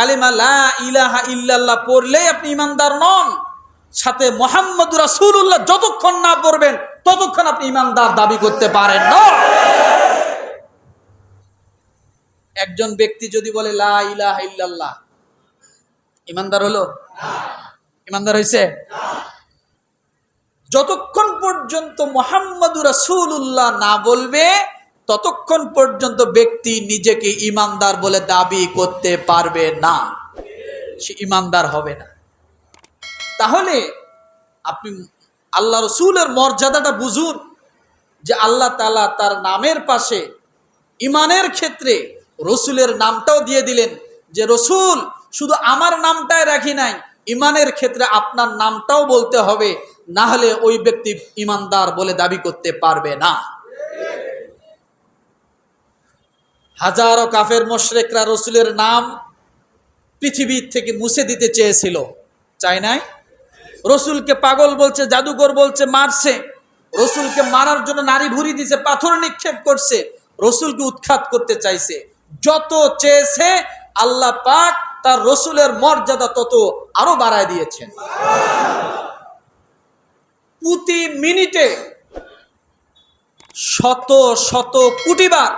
কালিমা লা ইলাহা ইল্লাল্লাহ পড়লেই আপনি ইমানদার নন। সাথে মোহাম্মদ রাসূলুল্লাহ যতক্ষণ না পড়বেন, ততক্ষণ আপনি ইমানদার দাবি করতে পারেন না। একজন ব্যক্তি যদি বলে লা ইলাহা ইল্লাল্লাহ, ইমানদার হলো? ইমানদার হয়েছে যতক্ষণ পর্যন্ত মোহাম্মদ রাসূলুল্লাহ না বলবে ততক্ষণ পর্যন্ত ব্যক্তি নিজেকে ইমানদার বলে দাবি করতে পারবে না। সে ইমানদার হবে না। তাহলে আপনি আল্লাহ রসুলের মর্যাদাটা বুঝুন যে আল্লাহ তালা তার নামের পাশে ইমানের ক্ষেত্রে রসুলের নামটাও দিয়ে দিলেন যে, রসুল, শুধু আমার নামটাই রাখি নাই, ইমানের ক্ষেত্রে আপনার নামটাও বলতে হবে, না হলে ওই ব্যক্তি ইমানদার বলে দাবি করতে পারবে না। হাজারো কাফের মোশরেকরা রসুলের নাম পৃথিবীর থেকে মুছে দিতে চেয়েছিল। চাই নাই রসুলকে পাগল বলছে জাদুঘর বলছে, মারছে। রসুলকে মারার জন্য নারী ভুরি দিছে, পাথর নিক্ষেপ করছে। রসুলকে উৎখাত করতে চাইছে। যত চেয়েছে, আল্লাহ পাক তার রসুলের মর্যাদা তত আরও বাড়ায় দিয়েছেন। প্রতি মিনিটে শত শত কোটিবার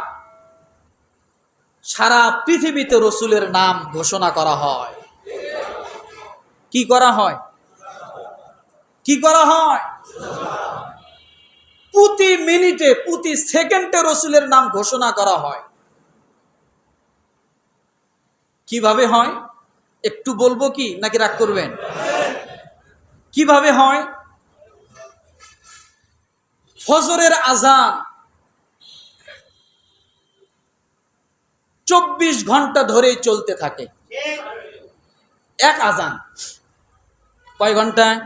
সারা পৃথিবীতে রসুলের নাম ঘোষণা করা হয়। কি করা হয়? কি করা হয়? প্রতি মিনিটে, প্রতি সেকেন্ডে রসুলের নাম ঘোষণা করা হয়। কীভাবে হয়? একটু বলব কি? নাকি রাগ করবেন? কীভাবে হয়? ফজরের আজান চব্বিশ ঘন্টা ধরেই চলতে থাকে এক আজান কয় ঘন্টায়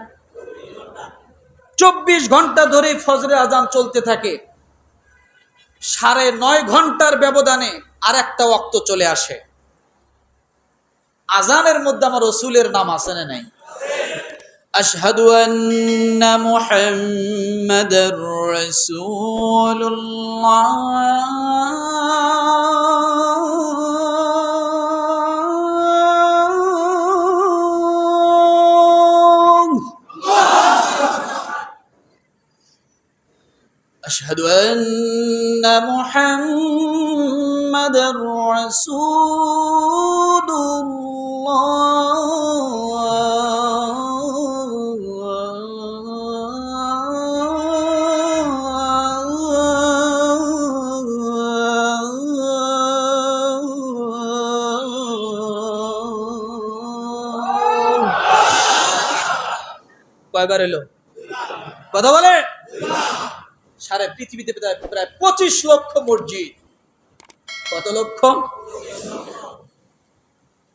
চব্বিশ ঘন্টা ধরে ফজরের আজান চলতে থাকে সাড়ে নয় ঘন্টার ব্যবধানে আর একটা ওক্ত চলে আসে আজানের মধ্যে আমার রসুলের নাম আছে না নাই أشهد أن محمد رسول الله أشهد أن محمد رسول الله কয়বার এলো কথা বলে সারা পৃথিবীতে প্রায় পঁচিশ লক্ষ মসজিদ। কত লক্ষ?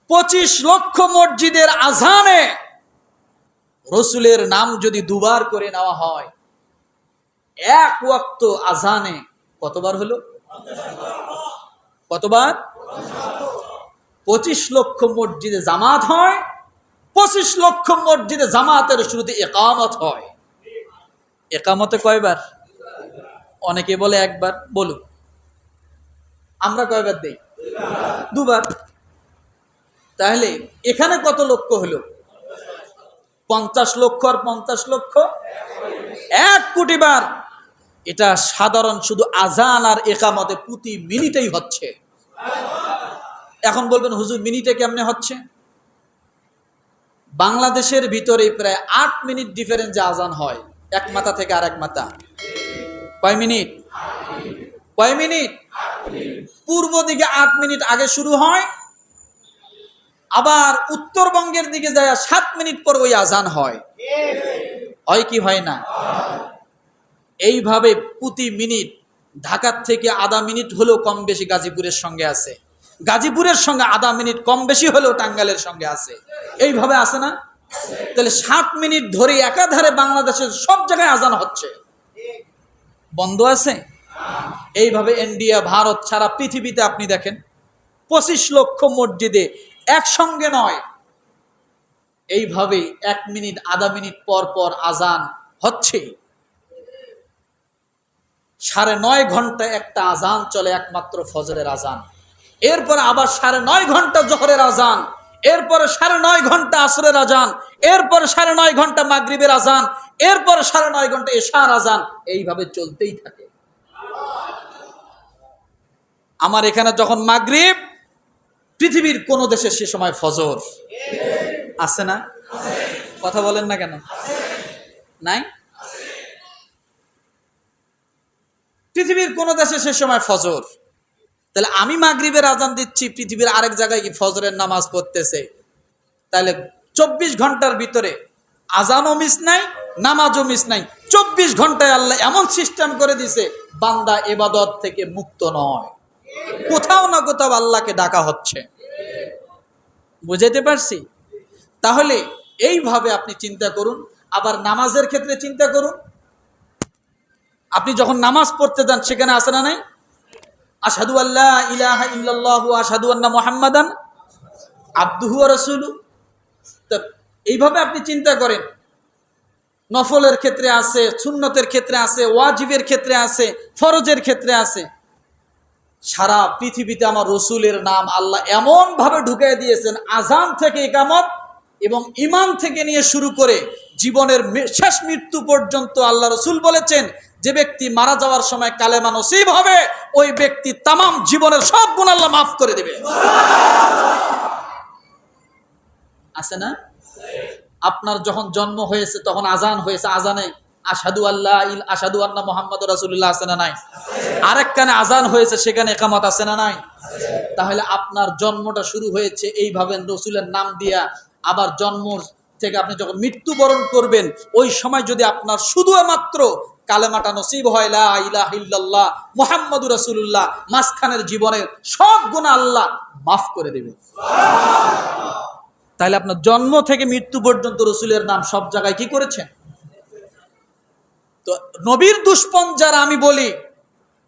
পঁচিশ লক্ষ মসজিদের আজানে রসুলের নাম যদি দুবার করে নেওয়া হয়, এক ওয়াক্ত আজানে কতবার হলো? কতবার? পঁচিশ লক্ষ মসজিদে জামাত হয়, পঁচিশ লক্ষ মসজিদে জামাতের শুরুতে একামত হয়। একামতে কয়বার? অনেকে বলে একবার, বলুন। আমরা কয়বার দেই? দুবার। তাহলে এখানে কত লক্ষ হলো? পঞ্চাশ লক্ষ আর পঞ্চাশ লক্ষ? এক কোটি বার। এটা সাধারণ শুধু আজান আর একামতে প্রতি মিনিটেই হচ্ছে। এখন বলবেন, হুজুর, মিনিটে কেমনে হচ্ছে? বাংলাদেশের ভিতরে প্রায় আট মিনিট ডিফারেন্সে আজান হয়, এক মাথা থেকে আর এক মাথা। কয় মিনিট? কয় মিনিট? পূর্ব দিকে আট মিনিট আগে শুরু হয়, আবার উত্তরবঙ্গের দিকে যায় সাত মিনিট পর ওই আজান হয়। হয় কি হয় না? এইভাবে প্রতি মিনিট, ঢাকার থেকে আধা মিনিট হলেও কম বেশি গাজীপুরের সঙ্গে আছে। গাজীপুরের সঙ্গে আধা মিনিট কম বেশি হলেও টাঙ্গালের সঙ্গে আছে। এইভাবে আছে না? তাহলে সাত মিনিট ধরে একাধারে বাংলাদেশের সব জায়গায় আজান হচ্ছে। বন্ধ আছে? এইভাবে ইন্ডিয়া, ভারত সারা পৃথিবীতে আপনি দেখেন, পঁচিশ লক্ষ মসজিদে একসঙ্গে নয়। এইভাবে এক মিনিট, আধা মিনিট পর পর আজান হচ্ছে। সাড়ে নয় ঘণ্টা একটা আজান চলে একমাত্র ফজরের আজান। এরপর আবার সাড়ে নয় ঘণ্টা জহরের আজান। এরপরে সাড়ে নয় ঘণ্টা আসরের আজান, এরপরে সাড়ে নয় ঘণ্টা মাগরিবের আজান, এরপরে সাড়ে নয় ঘণ্টা এশার আজান, এইভাবে চলতেই থাকে। আমার এখানে যখন মাগরিব, পৃথিবীর কোন দেশে সে সময় ফজর। আছে না? কথা বলেন না কেন? নাই? পৃথিবীর কোন দেশে সে সময় ফজর। তাহলে আমি মাগরিবের আজান দিচ্ছি, পৃথিবীর আরেক জায়গায় কি ফজরের নামাজ পড়তেছে? তাহলে চব্বিশ ঘণ্টার ভিতরে আজানও মিস নাই, নামাজও মিস নাই। চব্বিশ ঘন্টায় আল্লাহ এমন সিস্টেম করে দিছে, বান্দা এবাদত থেকে মুক্ত নয়। কোথাও না কোথাও আল্লাহকে ডাকা হচ্ছে। বুঝাইতে পারছি? তাহলে এইভাবে আপনি চিন্তা করুন, আবার নামাজের ক্ষেত্রে চিন্তা করুন। আপনি যখন নামাজ পড়তে যান, সেখানে আসে না নাই? আসাদু আল্লাহ ইলাহা ইল্লাল্লাহু আসাদু আন্না মুহাম্মাদান আব্দুহু রাসূলু। তা এইভাবে আপনি চিন্তা করেন। নফলের ক্ষেত্রে আছে, সুন্নতের ক্ষেত্রে আছে, ওয়াজিবের ক্ষেত্রে আছে, ফরজের ক্ষেত্রে আছে। সারা পৃথিবীতে আমার রসুলের নাম আল্লাহ এমন ভাবে ঢুকিয়ে দিয়েছেন আজান থেকে একামত এবং ইমান থেকে নিয়ে শুরু করে জীবনের শেষ মৃত্যু পর্যন্ত আল্লাহ রসুল বলেছেন যে ব্যক্তি মারা যাওয়ার সময় কালেমা নসিব হবে, ওই ব্যক্তি তামাম জীবনের সব গুণ আল্লাহ মাফ করে দেবে। আছে না? আপনার যখন জন্ম হয়েছে, তখন আজান হয়েছে, আজানে আসাদু আল্লাহ ইল আসাদু আল্লাহ মোহাম্মদ রাসুল্লাহ আছে না নাই? আরেক কানে আজান হয়েছে, সেখানে একামত আছে না নাই? তাহলে আপনার জন্মটা শুরু হয়েছে এইভাবে রসুলের নাম দিয়া, আবার জন্ম থেকে আপনি যখন মৃত্যুবরণ করবেন, ওই সময় যদি আপনার শুধু মাত্র কালেমাটা নসিব হয় মাঝখানের জীবনের সব গুনাহ আল্লাহ মাফ করে দেবে। তাহলে আপনার জন্ম থেকে মৃত্যু পর্যন্ত রসুলের নাম সব জায়গায় কি করেছেন? তো নবীর দুষ্পন যারা, আমি বলি,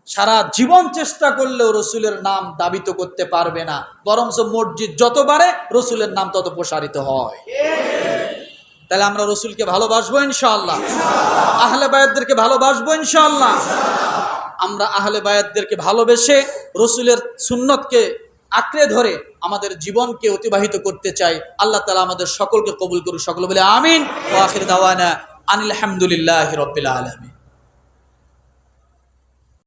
সারা জীবন চেষ্টা করলেও রসুলের নাম দাবিত করতে পারবে না, বরঞ্চ মসজিদ যত বাড়ে, রসুলের নাম তত প্রসারিত হয়। তাহলে আমরা রসুলকে ভালোবাসবো ইনশাল্লাহ আহলে বায়াতদেরকে ভালোবাসবো ইনশাল্লাহ আমরা আহলে বায়াতদেরকে ভালোবেসে রসুলের সুন্নতকে আঁকড়ে ধরে আমাদের জীবনকে অতিবাহিত করতে চাই। আল্লাহ তালা আমাদের সকলকে কবুল করুক সকল বলে আমিন। আনিল হামদুলিল্লাহ রবিল আলমী